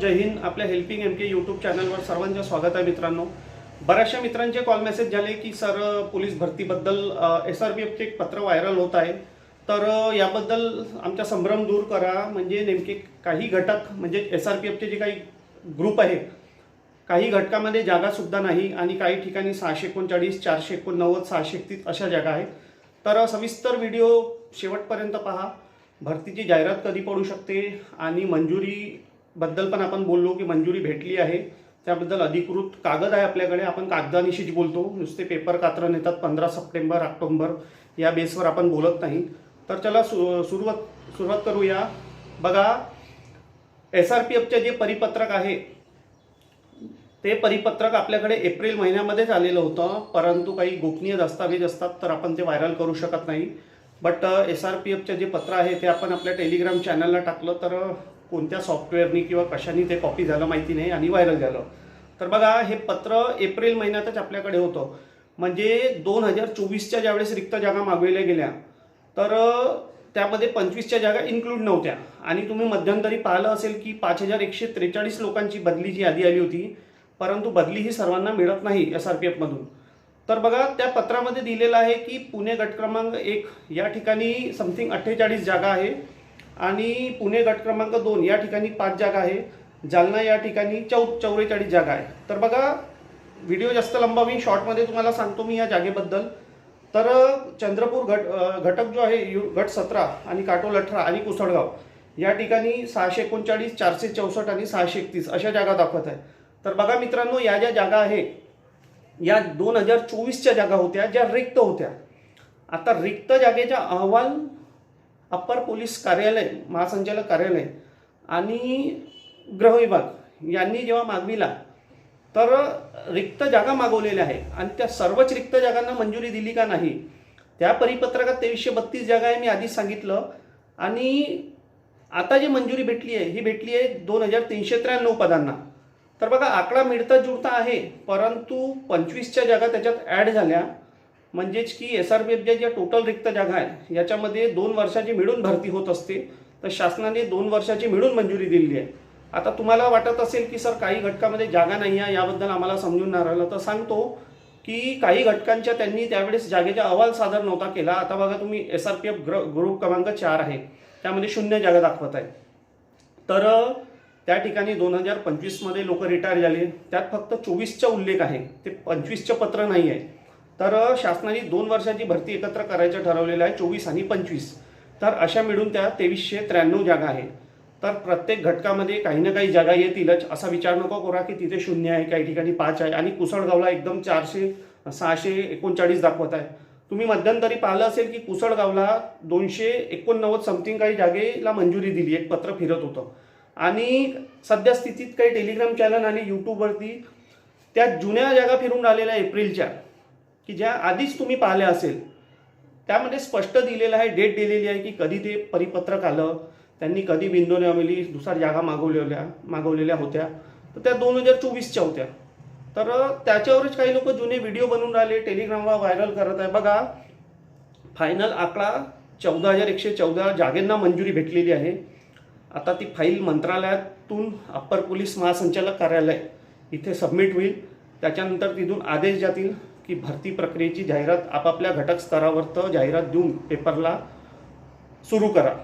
जय हिंद आपल्या helping M के YouTube चॅनलवर सर्वांचं स्वागत आहे मित्रांनो. बऱ्याचशा मित्रांचे कॉल मेसेज झाले की सर पोलीस भरतीबद्दल एस आर पी एफचे एक पत्र व्हायरल होत आहे. तर याबद्दल आमचा संभ्रम दूर करा. म्हणजे नेमके काही घटक म्हणजे एस आर पी एफचे जे काही ग्रुप आहे काही घटकामध्ये जागासुद्धा नाही आणि काही ठिकाणी सहाशे एकोणचाळीस चारशे एकोणनव्वद सहाशे एकतीस अशा जागा आहेत. तर सविस्तर व्हिडिओ शेवटपर्यंत पहा. भरतीची जाहिरात कधी पडू शकते आणि मंजुरी बद्दल पण आपण बोललो की मंजुरी भेटली आहे. त्याबद्दल अधिकृत कागद आहे आपल्याकडे. आपण कागदानिशीच बोलतो. नुसते पेपर कात्रण येतात पंधरा सप्टेंबर ऑक्टोंबर. या बेसवर आपण बोलत नाही. तर चला सु सुरुवात सुरुवात करूया. बघा एस आर पी एफचे जे परिपत्रक आहे ते परिपत्रक आपल्याकडे एप्रिल महिन्यामध्येच आलेलं होतं. परंतु काही गोपनीय दस्तावेज असतात तर आपण ते व्हायरल करू शकत नाही. बट एस आर पी एफचे जे पत्र आहे ते आपण आपल्या टेलिग्राम चॅनलला टाकलं तर कोणत्या सॉफ्टवेअरनी किंवा कशाने ते कॉपी झालं माहिती नाही आणि व्हायरल झालं. तर बघा हे पत्र एप्रिल महिन्यातच आपल्याकडे होतं. म्हणजे दोन हजार चोवीसच्या ज्यावेळेस रिक्त जागा मागविल्या गेल्या तर त्यामध्ये पंचवीसच्या जागा इन्क्लूड नव्हत्या. आणि तुम्ही मध्यंतरी पाहिलं असेल की पाच हजार एकशे त्रेचाळीस लोकांची बदलीची यादी आली होती परंतु बदली ही सर्वांना मिळत नाही एस आर पी एफमधून तर बघा त्या पत्रामध्ये दिलेलं आहे की पुणे गट क्रमांक एक या ठिकाणी समथिंग अठ्ठेचाळीस जागा आहे. आणि पुणे गट क्रमांक दोन या ठिकाणी पाच जागा आहे. जालना या ठिकाणी चौ चौवेचाळीस जागा आहे. तर बघा व्हिडिओ जास्त लंबा मी शॉर्टमध्ये तुम्हाला सांगतो मी या जागेबद्दल. तर चंद्रपूर घट घटक जो आहे यु गट सतरा आणि काटोल अठरा आणि कुसळगाव या ठिकाणी सहाशे एकोणचाळीस चारशे चौसष्ट आणि सहाशे एकतीस अशा जागा दाखवत आहे. तर बघा मित्रांनो या ज्या जागा आहे या दोन हजार चोवीसच्या जागा होत्या ज्या रिक्त होत्या. आता रिक्त जागेचा अहवाल अप्पर पोलीस कार्यालय महासंचालक कार्यालय आणि गृह विभाग यांनी जेव्हा मागविला तर रिक्त जागा मागवलेल्या आहे आणि त्या सर्वच रिक्त जागांना मंजुरी दिली का नाही त्या परिपत्रकात तेवीसशे बत्तीस जागा आहे मी आधीच सांगितलं. आणि आता जी मंजुरी भेटली आहे ही भेटली आहे दोन हजार तीनशे त्र्याण्णव पदांना. तर बघा आकडा मिळता जुळता आहे परंतु पंचवीसच्या जागा त्याच्यात ॲड झाल्या. म्हणजेच की एस आर पी एफच्या ज्या टोटल रिक्त जागा आहे याच्यामध्ये दोन वर्षाची मिळून भरती होत असते. तर शासनाने दोन वर्षाची मिळून मंजुरी दिलेली आहे. आता तुम्हाला वाटत असेल की सर काही घटकामध्ये जागा नाही आहे याबद्दल आम्हाला समजून नाही राहिलं. तर सांगतो की काही घटकांच्या त्यांनी त्यावेळेस जागेचा अहवाल सादर नव्हता केला. आता बघा तुम्ही एस आर पी एफ ग्र ग्रुप क्रमांक चार आहे. त्यामध्ये शून्य जागा दाखवत आहे. तर त्या ठिकाणी दोन हजार पंचवीसमध्ये लोक रिटायर झाले. त्यात फक्त चोवीसचा उल्लेख आहे. ते पंचवीसचं पत्र नाही आहे. तर शासनाने दोन वर्षाची भरती एकत्र करायचं ठरवलेलं आहे चोवीस आणि पंचवीस. तर अशा मिळून त्या तेवीसशे त्र्याण्णव जागा आहे तर प्रत्येक घटकामध्ये काही ना काही जागा येतीलच असा विचार नको करा की तिथे शून्य आहे काही ठिकाणी पाच आहे. आणि कुसळगावला एकदम चारशे सहाशे एकोणचाळीस दाखवत आहे. तुम्ही मध्यंतरी पाहिलं असेल की कुसळगावला दोनशे एकोणनव्वद समथिंग काही जागेला मंजुरी दिली एक पत्र फिरत होतं. आणि सध्या स्थितीत काही टेलिग्राम चॅनल आणि यूट्यूबवरती त्या जुन्या जागा फिरून राहिलेल्या एप्रिलच्या की ज्या आधीच तुम्ही पाहिल्या असेल त्यामध्ये स्पष्ट दिलेलं आहे डेट दिलेली आहे की कधी ते परिपत्रक आलं त्यांनी कधी बिंदोने आम्ही दुसऱ्या जागा मागवलेल्या मागवलेल्या होत्या. तर त्या दोन हजार चोवीसच्या होत्या. तर त्याच्यावरच काही लोक जुने व्हिडिओ बनवून राहिले टेलिग्रामवर व्हायरल करत आहे. बघा फायनल आकडा चौदा हजार एकशे चौदा जागेंना मंजुरी भेटलेली आहे. आता ती फाईल मंत्रालयातून अप्पर पोलीस महासंचालक कार्यालय इथे सबमिट होईल. त्याच्यानंतर तिथून आदेश जातील. की भरती प्रक्रियेची जाहिरात आपापल्या घटक स्तरावर तर जाहिरात देऊन पेपरला सुरू करा.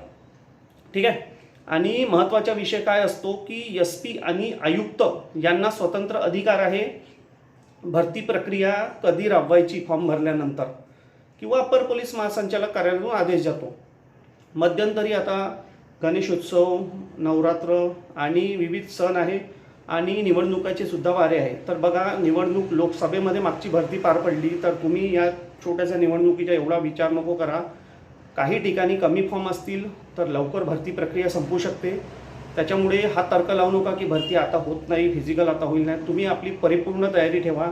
ठीक आहे? आणि महत्त्वाचा विषय काय असतो की एस पी आणि आयुक्त यांना स्वतंत्र अधिकार आहे भरती प्रक्रिया कधी राबवायची फॉर्म भरल्यानंतर? किंवा अपर पोलीस महासंचालक कार्यालयातून आदेश जातो. मध्यंतरी आता गणेशोत्सव नवरात्र आणि विविध सण आहे. आणि निवडणुकाचे सुद्धा वारे आहे तर बघा निवडणूक लोकसभेमध्ये मागची भरती पार पडली तर तुम्ही या छोट्याशा निवडणुकीचा एवढा विचार नको करा. काही ठिकाणी कमी फॉर्म असतील तर लवकर भरती प्रक्रिया संपू शकते. त्याच्यामुळे हा तर्क लावू नका की भरती आता होत नाही फिजिकल आता होईल नाही. तुम्ही आपली परिपूर्ण तयारी ठेवा.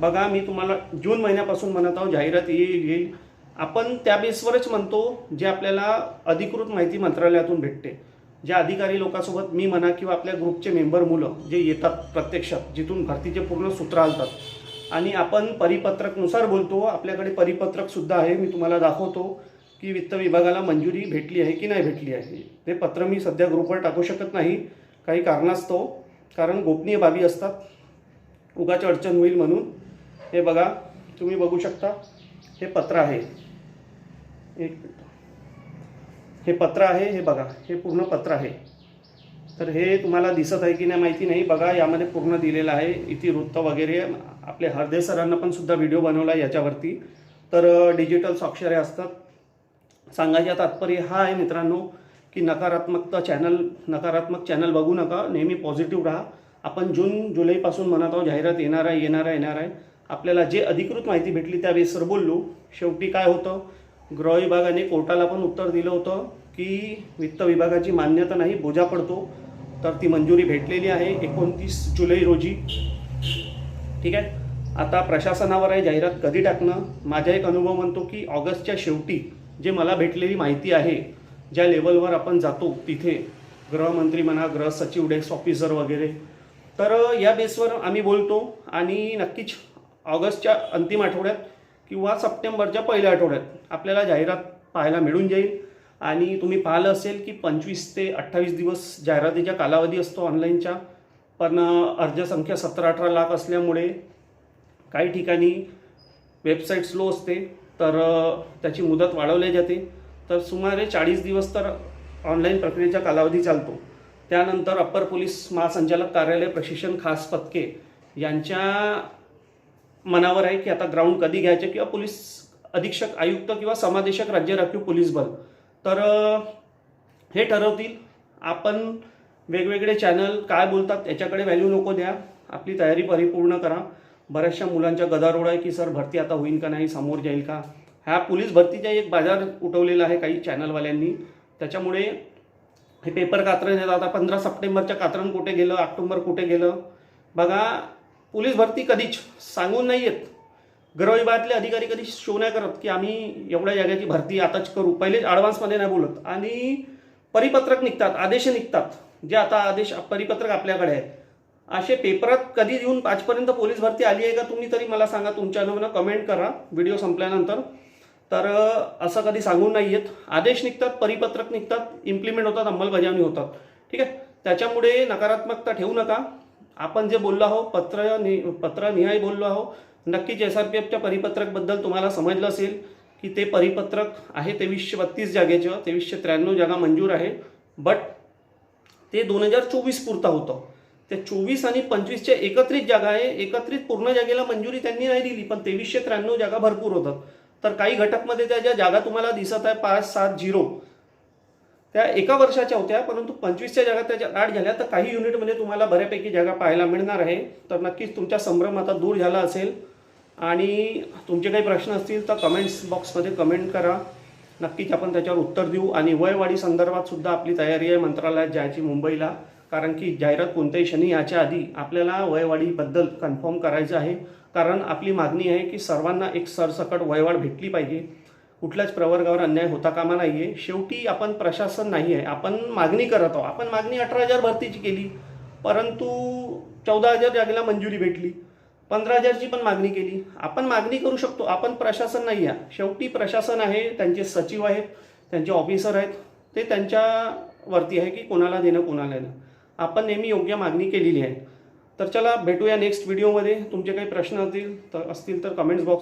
बघा मी तुम्हाला जून महिन्यापासून म्हणत आहोत जाहिरात येईल येईल. आपण त्या बेसवरच म्हणतो जे आपल्याला अधिकृत माहिती मंत्रालयातून भेटते. ज्या अधिकारी लोकांसोबत मी म्हणा किंवा आपल्या ग्रुपचे मेंबर मुलं जे येतात प्रत्यक्षात जिथून भरतीचे पूर्ण सूत्र हलतात आणि आपण परिपत्रकनुसार बोलतो आपल्याकडे परिपत्रकसुद्धा आहे मी तुम्हाला दाखवतो की वित्त विभागाला मंजुरी भेटली आहे की नाही भेटली आहे. ते पत्र मी सध्या ग्रुपवर टाकू शकत नाही काही कारणास्तव कारण गोपनीय बाबी असतात. उगाच अडचण होईल म्हणून. हे बघा तुम्ही बघू शकता हे पत्र आहे. एक मिनिट. हे पत्र आहे हे बघा हे पूर्ण पत्र आहे. तर हे तुम्हाला दिसत आहे की नाही माहिती नाही. बघा यामध्ये पूर्ण दिलेलं आहे. इतिवृत्त वगैरे आपले हरदे सरांना पण सुद्धा व्हिडिओ बनवला आहे याच्यावरती. तर डिजिटल स्वाक्षरे असतात. सांगायचं तात्पर्य हा आहे मित्रांनो की नकारात्मकता चॅनल नकारात्मक चॅनल बघू नका. नेहमी पॉझिटिव्ह राहा. आपण जून जुलैपासून म्हणत आहोत जाहिरात येणार आहे येणार आहे येणार आहे. आपल्याला जे अधिकृत माहिती भेटली त्या सर बोललो. शेवटी काय होतं? गृह विभागाने कोर्टाला पण उत्तर दिलं होतं की वित्त विभागाची मान्यता नाही बोजा पडतो. तर ती मंजुरी भेटलेली आहे एकोणतीस जुलै रोजी. ठीक आहे? आता प्रशासनावर आहे जाहिरात कधी टाकणं? माझा एक अनुभव म्हणतो की ऑगस्टच्या शेवटी जे मला भेटलेली माहिती आहे ज्या लेवलवर आपण जातो तिथे गृहमंत्री म्हणा गृह सचिव डेस्क ऑफिसर वगैरे तर या बेसवर आम्ही बोलतो आणि नक्कीच ऑगस्टच्या अंतिम आठवड्यात किंवा सप्टेंबरच्या पहिल्या आठवड्यात आपल्याला जाहिरात पाहायला मिळून जाईल. आणि तुम्ही पाहिलं असेल की पंचवीस ते अठ्ठावीस दिवस जाहिरातीचा कालावधी असतो ऑनलाईनच्या. पण अर्जसंख्या सतरा अठरा लाख असल्यामुळे काही ठिकाणी वेबसाईट स्लो असते. तर त्याची मुदत वाढवली जाते. तर सुमारे चाळीस दिवस तर ऑनलाईन प्रक्रियेचा कालावधी चालतो. त्यानंतर अप्पर पोलीस महासंचालक कार्यालय प्रशिक्षण खास पथके यांच्या मनावर आहे की आता ग्राउंड कधी घ्यायचे किंवा पोलीस अधीक्षक आयुक्त किंवा समादेशक राज्य राखीव पोलीस बल. तर हे ठरवतील. आपण वेगवेगळे चॅनल काय बोलतात याच्याकडे व्हॅल्यू नको द्या. आपली तयारी परिपूर्ण करा. बऱ्याचशा मुलांच्या गदारोळ आहे की सर भरती आता होईल का नाही? समोर जाईल का? ह्या पोलीस भरतीचा एक बाजार उठवलेला आहे काही चॅनलवाल्यांनी त्याच्यामुळे हे पेपर कात्रण येतात आता पंधरा सप्टेंबरच्या कात्रण कुठे गेलं ऑक्टोबर कुठे गेलं? बघा पोलीस भरती कधीच सांगून नाही येत. गृहविभागातले अधिकारी कधी शो नाही करत की आम्ही एवढ्या जागेची भरती आताच करू. पहिलेच ॲडव्हान्समध्ये नाही बोलत. आणि परिपत्रक निघतात आदेश निघतात. जे आता आदेश परिपत्रक आपल्याकडे आहे. असे पेपरात कधी येऊन पाचपर्यंत पोलीस भरती आली आहे का तुम्ही तरी मला सांगा. तुमच्या अनुभवानं कमेंट करा. व्हिडिओ संपल्यानंतर. तर असं कधी सांगून नाही येत. आदेश निघतात परिपत्रक निघतात इम्प्लिमेंट होतात अंमलबजावणी होतात. ठीक आहे? त्याच्यामुळे नकारात्मकता ठेवू नका. आपण जे बोललो आहो पत्र नि पत्रनिहाय बोललो आहो नक्कीच एस आर पी एफच्या परिपत्रकबद्दल तुम्हाला समजलं असेल की ते परिपत्रक आहे तेवीसशे बत्तीस जागेचं तेवीसशे त्र्याण्णव जागा मंजूर आहे. बट ते दोन हजार चोवीस पुरता होतं. ते चोवीस आणि पंचवीसच्या एकत्रित जागा आहे एकत्रित पूर्ण जागेला मंजुरी त्यांनी नाही दिली पण तेवीसशे त्र्याण्णव जागा भरपूर होतात. तर काही घटकमध्ये त्या ज्या जागा तुम्हाला दिसत आहे पाच सात झिरो त्या एका वर्षाच्या होत्या परंतु पंचवीसच्या जागा त्याच्या आठ झाल्या. तर काही युनिटमध्ये तुम्हाला बऱ्यापैकी जागा पाहायला मिळणार आहे. तर नक्कीच तुमचा संभ्रम आता दूर झाला असेल. आणि तुमचे काही प्रश्न असतील तर कमेंट्स बॉक्समध्ये कमेंट करा. नक्कीच आपण त्याच्यावर उत्तर देऊ. आणि वयवाढी संदर्भात सुद्धा आपली तयारी आहे मंत्रालयात जायची मुंबईला. कारण की जाहिरात कोणत्याही शनी याच्या आधी आपल्याला वयवाढीबद्दल कन्फर्म करायचं आहे. कारण आपली मागणी आहे की सर्वांना एक सरसकट वयवाढ भेटली पाहिजे. कुठल्याच प्रवर्गावर अन्याय होता कामा नाही आहे शेवटी आपण प्रशासन नाही आहे आपण मागणी करत आहोत. आपण मागणी अठरा हजार भरतीची केली. परंतु चौदा हजार जागेला मंजुरी भेटली. पंधरा हजारची पण मागणी केली. आपण मागणी करू शकतो. आपण प्रशासन नाही आहे शेवटी प्रशासन आहे त्यांचे सचिव आहेत त्यांचे ऑफिसर आहेत. ते त्यांच्यावरती आहे की कोणाला देणं कोणाला देणं. आपण नेहमी योग्य मागणी केलेली आहे. तर चला भेटूया नेक्स्ट व्हिडिओमध्ये तुमचे काही प्रश्न असतील तर असतील तर कमेंट्स बॉक्स